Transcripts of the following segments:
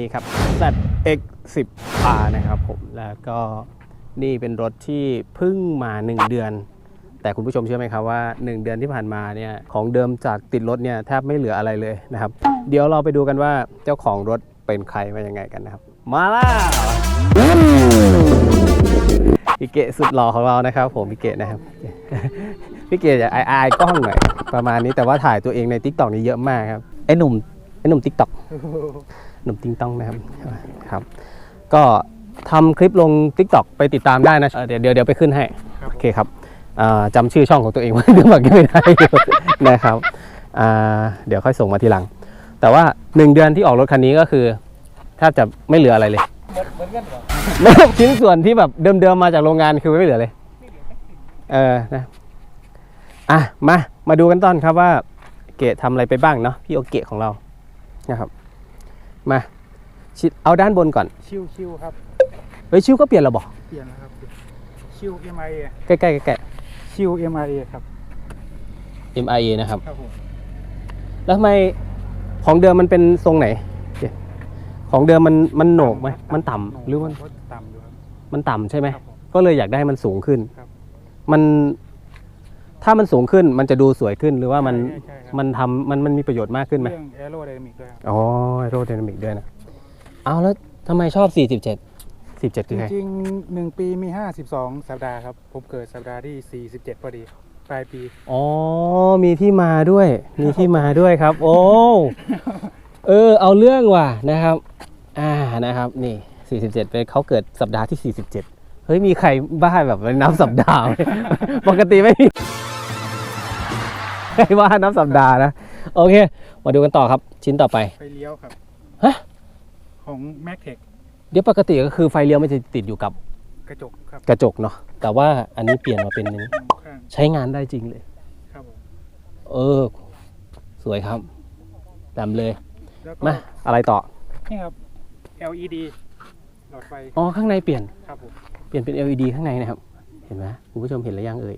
นี้ครับ ZX10R นะครับผมแล้วก็นี่เป็นรถที่เพิ่งมา 1 เดือน แต่คุณผู้ชมเชื่อไหมครับว่า 1 เดือนที่ผ่านมาเนี่ยของเดิมจากติดรถเนี่ยแทบไม่เหลืออะไรเลยนะครับ เดี๋ยวเราไปดูกันว่าเจ้าของรถเป็นใครมายังไงกันนะครับ มาแล้วพี่เกะสุดหล่อของเรานะครับ ผมพี่เกะนะครับพี่เกดจะอายอายกล้องหน่อยประมาณนี้แต่ว่าถ่ายตัวเองใน t ิ k t o k นี่เยอะมากครับไอ้หนุ่มไอ้หนุ่ม t ิ k t o k หนุ่มติงต้องนะครับครับ ก็ทำคลิปลง t ิ k t o k ไปติดตามได้นะเอ่อเดี๋ยวเดี๋ยวเดี๋ยวไปขึ้นให้ครับโอเคครับอ่าจำชื่อช่องของตัวเองไว้เดี๋ยวบอกยังไม่ได้อยู่นะครับอ่าเดี๋ยวค่อยส่งมาทีหลัง แต่ว่า 1 เดือนที่ออกรถคันนี้ก็คือแทบจะไม่เหลืออะไรเลยเหมือนกันเหรอชิ้นส่วนที่แบบเดิมๆมาจากโรงงานคือไม่เหลือเลยเออนะอะมามาดูกันต้นครับว่าเกะทำอะไรไปบ้างเนาะพี่โอเกะของเรานะครับ มาชิดเอาด้านบนก่อน ชิวชิวครับเฮ้ยชิวก็เปลี่ยนระบอกเปลี่ยนแล้วครับชิว MIA ใกล้ๆใกล้ชิว MIA ครับๆ MIA นะครับครับผมแล้วทำไมของเดิมมันเป็นทรงไหนเดี๋ยวของเดิมมันมันโหนกไหมมันต่ำหรือมันก็ต่ำอยู่ครับมันต่ำใช่ไหมครับผมก็เลยอยากได้มันสูงขึ้นครับมัน ถ้ามันสูงขึ้นมันจะดูสวยขึ้นหรือว่ามันใช่ใช่ครับ มันทำมันมันมีประโยชน์มากขึ้นไหมเรื่อง aerodynamic ด้วยครับอ๋อโรด y นามิกด้วยนะเอาแล้วทำไมชอบ 47 47จคือไงริงๆหนึ่งปีมี 52 สัปดาห์ครับ ผมเกิดสัปดาห์ที่ 47 พอดี ปลายปี อ๋อมีที่มาด้วย มีที่มาด้วยครับ โอ้เออ เอาเรื่องว่ะนะครับ อ่านะครับ นี่ 47เป็นเขาเกิดสัปดาห์ที่ 47 เฮ้ยมีใครบ้าแบบนับสัปดาห์ไหม ปกติไม่มีใคร ว่านับสัปดาห์นะ โอเค มาดูกันต่อครับชิ้นต่อไป ไฟเลี้ยวครับฮะ ของ m a c t e c เดี๋ยวปกติก็คือไฟเลี้ยวมันจะติดอยู่กับกระจกครับกระจกเนาะแต่ว่าอันนี้เปลี่ยนมาเป็นอันนี้ข้างใช้งานได้จริงเลย ครับผมเออ สวยครับแต้มเลยแล้วก็มาอะไรต่อนี่ครับ LED หลอดไฟอ๋อข้างในเปลี่ยน ครับผมเปลี่ยนเป็น LED ข้างในนะครับ เห็นไหมคุณผู้ชมเห็นหรือยังเอ่ย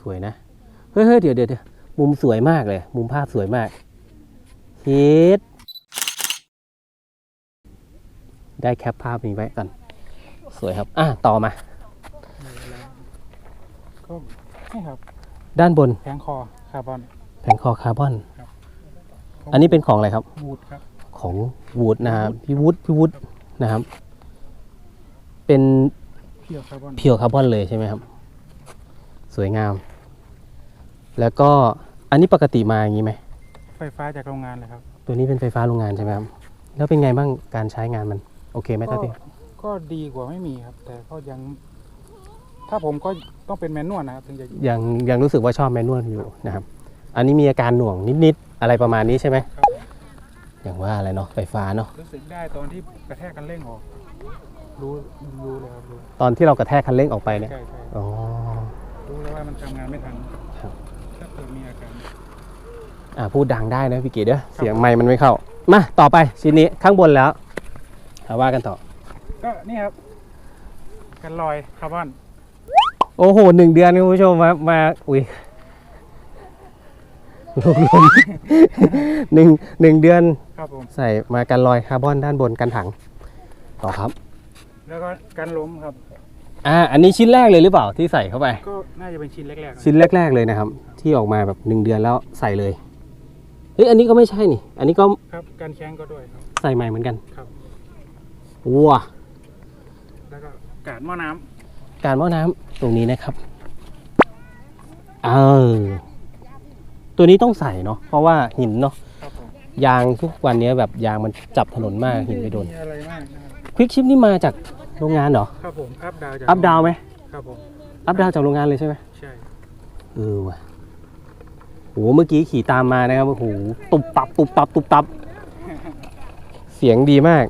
สวยนะ เฮ้ยเฮ้ยเดี๋ยวเดี๋ยวเดี๋ยวมุมสวยมากเลย มุมภาพสวยมากฮิตได้แคปภาพนี้ไว้ก่อนสวยครับ อะต่อมาก็นี่ครับ ด้านบนแผงคอคาร์บอนแผงคอคาร์บอนอันนี้เป็นของอะไรครับบูดครับ ของวูดนะครับพี่วูดพี่วูดนะครับ เป็นเพียวคาร์บอนเพียวคาร์บอนเลยใช่ไหมครับ สวยงาม แล้วก็อันนี้ปกติมาอย่างนี้ไหมไฟฟ้าจากโรงงานเลยครับ ตัวนี้เป็นไฟฟ้าโรงงานใช่ไหมครับแล้วเป็นไงบ้างการใช้งานมันโอเคไหมก็ตาพี่ก็ดีกว่าไม่มีครับ แต่ก็ยัง ถ้าผมก็ต้องเป็นแมนนวลนะครับถึงจะยังยังรู้สึกว่าชอบแมนนวลอยู่นะครับ อันนี้มีอาการหน่วงนิดๆอะไรประมาณนี้ใช่ไหมครับอย่างว่าอะไรเนาะไฟฟ้าเนาะรู้สึกได้ตอนที่กระแทกกันเร่งออก รู้รู้เลยครับรู้ตอนที่เรากระแทกคันเร่งออกไปเนี่ยใช่ใช่อ๋อรู้แล้วว่ามันทำงานไม่ทัน ครับถ้าเกิดมีอาการ อ่าพูดดังได้นะพี่เกียรติเด้อเสียงไมค์มันไม่เข้า มาต่อไปชิ้นนี้ข้างบนแล้วเอาว่ากันต่อ ก็นี่ครับ กันลอยคาร์บอนโอ้โหหนึ่งเดือนคุณผู้ชมมามาอุ้ยลมลมหนึ่งหนึ่งเดือนครับผม ใส่มากันรอยคาร์บอนด้านบนกันถัง ต่อครับ แล้วก็กันล้มครับ อ่าอันนี้ชิ้นแรกเลยหรือเปล่าที่ใส่เข้าไป ก็น่าจะเป็นชิ้นแรกๆนะชิ้นแรก ๆเลยนะครับ ที่ออกมาแบบหนึ่งเดือนแล้วใส่เลยเฮ้ยอันนี้ก็ไม่ใช่นี่ อันนี้ก็ครับกันแข้งก็ด้วยครับ ใส่ใหม่เหมือนกันครับ ว้าแล้วก็กาดหม้อน้ำการหม้อน้ำตรงนี้นะครับเออตัวนี้ต้องใส่เนาะเพราะว่าหินเนาะครับผมยางทุกวันนี้แบบยางมันจับถนนมากหินไปโดนม่มีอะไรมากนะครับควิกชิปนี่มาจาก โรงงานเหรอ ครับผมอัพดาวจากอัพดาวไหมครับผมอัพดาวจากโรงงานเลยใช่ไหมใช่เออว่ะโหเมื่อกี้ขี่ตามมานะครับโอ้โหตุบตับตุบตับตุบตับ เสียงดีมาก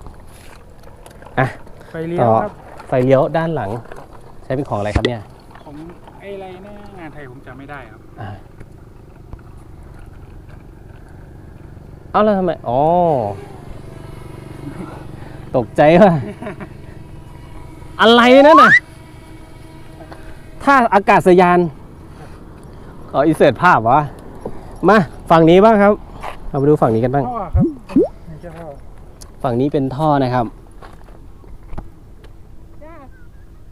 ไฟเลี้ยต่วอครับไฟเลี้ยวด้านหลัง ใช้เป็นของอะไรครับเนี่ยของไอ้อะไรนะงานไทยผมจำไม่ได้ครับอ่าเอาแล้วทำไมอ๋อตกใจว่ะ อะไรนั่นน่ะถ้าอากาศยานอ๋ออินเสิร์ตภาพวะมาฝั่งนี้บ้างครับ เรามาดูฝั่งนี้กันบ้าง ท่อครับนี่จะท่อฝั่งนี้เป็นท่อนะครับ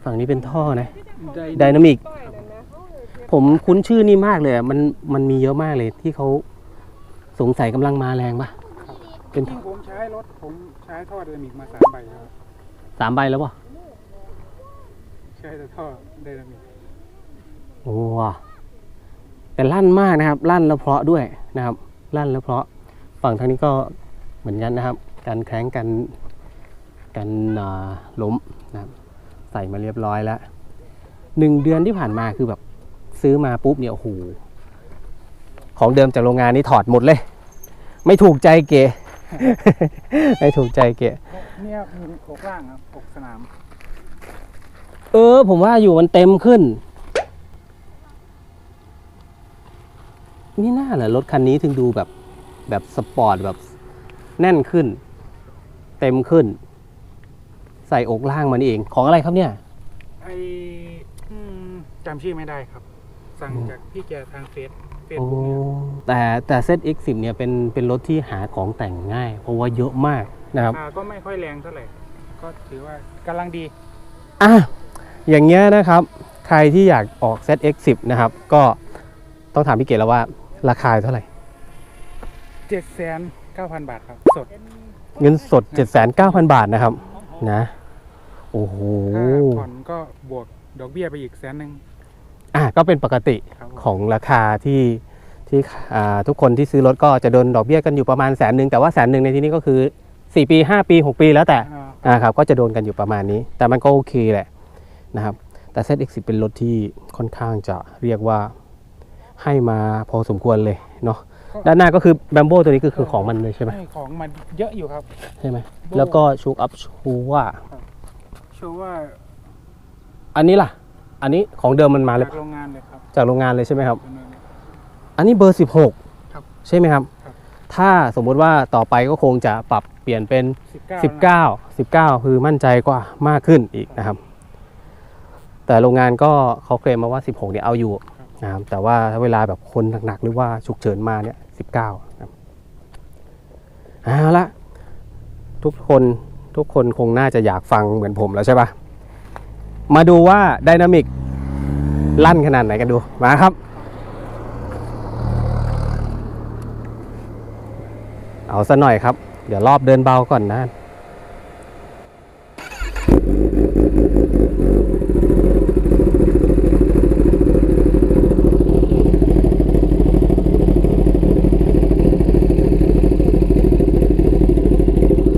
ฝั่งนี้เป็นท่อนะไดนามิก ผมคุ้นชื่อนี่มากเลยอะมันมันมีเยอะมากเลยที่เขาสงสัยกำลังมาแรงปะเป็นจริงๆผมใช้รถผมใช้ท่อไดนามิกมาสามใบแล้วสามใบแล้วปะ ใช้แต่ท่อไดนามิกโอ้ว่ะแต่ลั่นมากนะครับ ลั่นแล้วเพราะด้วยนะครับ ลั่นแล้วเพราะฝั่งทางนี้ก็เหมือนกันนะครับ การแข้งกันกันอ่าล้มนะครับใส่มาเรียบร้อยแล้วหนึ่งเดือนที่ผ่านมาคือแบบซื้อมาปุ๊บเนี่ยโอ้โหของเดิมจากโรงงานนี่ถอดหมดเลย ไม่ถูกใจเก๋ไม่ถูกใจเก๋เนี่ยมีอกล่างครับอกสนาม เออ ผมว่าอยู่มันเต็มขึ้นนี่น่าเหรอรถคันนี้ถึงดูแบบแบบสปอร์ตแบบแน่นขึ้น เต็มขึ้น ใส่อกล่างมานี่เองของอะไรครับเนี่ย ไออืมจำชื่อไม่ได้ครับ สั่งจากพี่แกทางเฟซเฟซโอ้บุ๊กเนี่ยแต่แต่ ZX10 เนี่ยเป็นเป็นรถที่หาของแต่งง่าย เพราะว่าเยอะมากนะครับราคาก็ไม่ค่อยแรงเท่าไหร่ ก็ถือว่ากำลังดี อะ อย่างเงี้ยนะครับ ใครที่อยากออก ZX10 นะครับ ก็ต้องถามพี่เกดแล้วว่าราคาเท่าไหร่ เจ็ดแสนเก้าพันบาทครับ สดเงินสด 7,900 บาทนะครับ นะ โอ้โห ถ้าผ่อนก็บวกดอกเบี้ยไปอีกแสนหนึ่ง อะก็เป็นปกติครับผม ของราคาที่ที่อ่าทุกคนที่ซื้อรถก็จะโดนดอกเบี้ยกันอยู่ประมาณแสนหนึ่งแต่ว่าแสนหนึ่งในที่นี้ก็คือ 4 ปี 5 ปี 6 ปีแล้วแต่อ่า อ่าครับก็จะโดนกันอยู่ประมาณนี้ แต่มันก็โอเคแหละ นะครับ แต่ ZX10 เป็นรถที่ค่อนข้างจะเรียกว่าให้มาพอสมควรเลยเนาะด้านหน้าก็คือแบมโบตัวนี้ก็คือของมันเลยใช่ไหมให้ของมันเยอะอยู่ครับใช่ไหมแล้วก็ชูอัพชูว่าโชว์ว่าอันนี้ล่ะ อันนี้ของเดิมมันมาเลยจากโรงงานเลยครับจากโรงงานเลยใช่ไหมครับเป็นเงินอันนี้เบอร์ครับ16ใช่ไหมครับครับถ้าสมมุติว่าต่อไปก็คงจะปรับเปลี่ยนเป็นสิบเก้า19 19 คือมั่นใจกว่ามากขึ้นอีกนะครับ แต่โรงงานก็เขาเคลมมาว่า 16เนี่ยเอาอยู่นะครับแต่ว่าถ้าเวลาแบบคนหนักๆหรือว่าฉุกเฉินมาเนี่ย19นะครับเอาละทุกคนทุกคนคงน่าจะอยากฟังเหมือนผมแล้วใช่ปะมาดูว่าไดนามิกลั่นขนาดไหนกันดูมาครับ เอาซะหน่อยครับ เดี๋ยวรอบเดินเบาก่อนนะ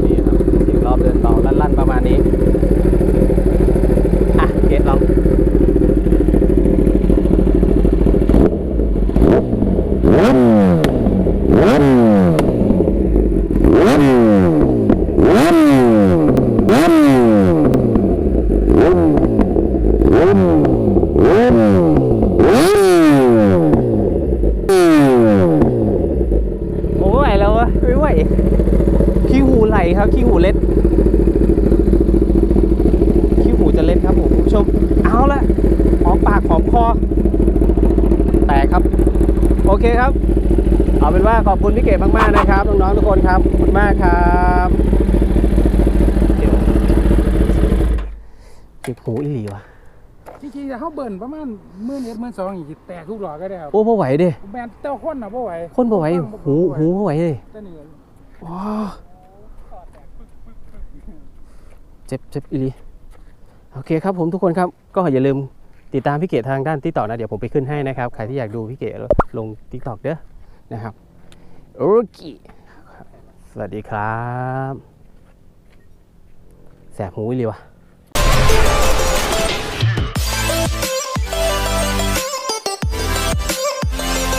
นี่ครับเสียงรอบเดินเบาลั่นๆประมาณนี้ อะเกตลอง โอ้ไม่ไหวแล้ววะไม่ไหวขี้หูไหลครับ ขี้หูเล็ดขี้หูจะเล็ดครับผมคุณผู้ชม เอาละหอมปากหอมคอ แตกครับ โอเคครับ เอาเป็นว่าขอบคุณพี่เก๋มากๆนะครับ น้องๆทุกคนครับ ขอบคุณมากครับเดี๋ยวเจ็บหูอีหลีวะจริงๆจะเข้าเบิ่นประมาณหมื่นเอ็ดหมื่นสองอย่างนี้แตกทุกหลอดก็ได้ครับโอ้พ่ไหวเด้แบนเต้าคนนะพ่ไหวคนพ่ไหวหูหูพ่ไหวเลยแต่เหนื่อยว้า เจ็บเจ็บอีลีโอเคครับผมทุกคนครับ ก็อย่าลืมติดตามพี่เกดทางด้านทิกตอกนะ เดี๋ยวผมไปขึ้นให้นะครับ ใครที่อยากดูพี่เกดลงทิกต็อกเด้อนะครับโอเคสวัสดีครับ แสบหูอีหลีวะ